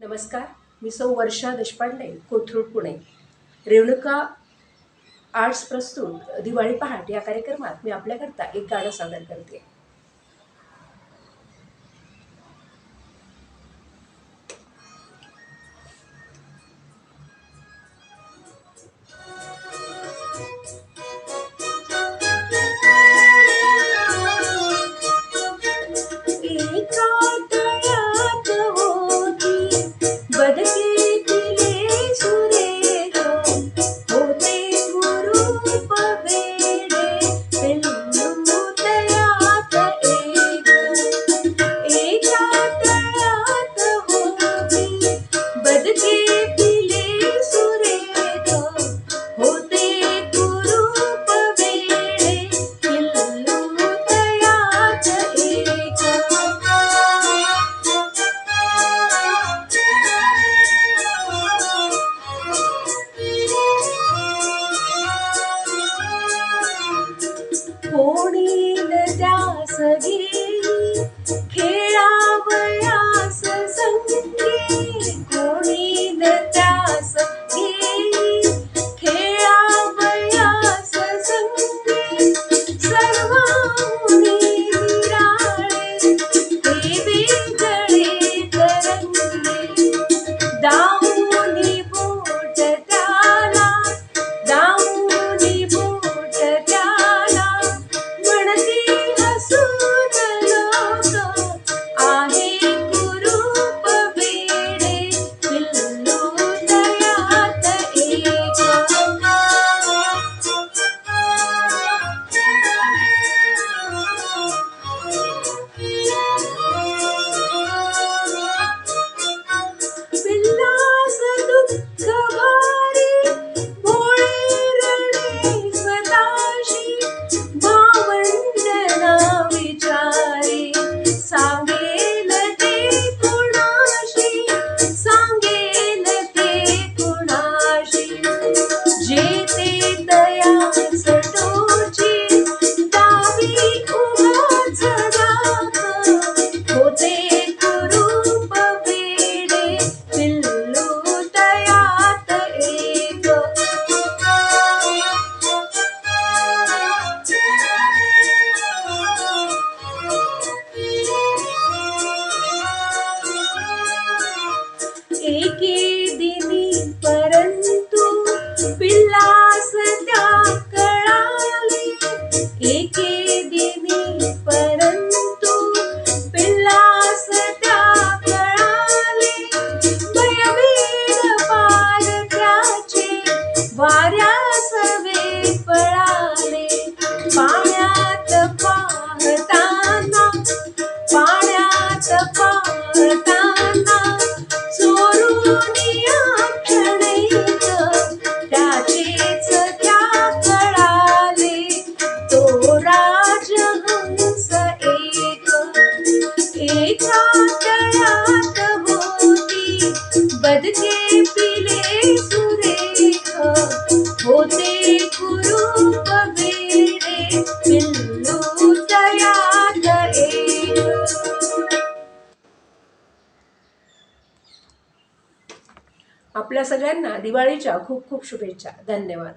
नमस्कार मी सौ वर्षा देशपांडे कोथरूड पुणे. रेणुका आर्ट्स प्रस्तुत दिवाळी पहाट या कार्यक्रमात मी आपल्याकरता एक गाणं सादर करते. gibi? आपल्या सगळ्यांना दिवाळीच्या खूप खूप शुभेच्छा. धन्यवाद.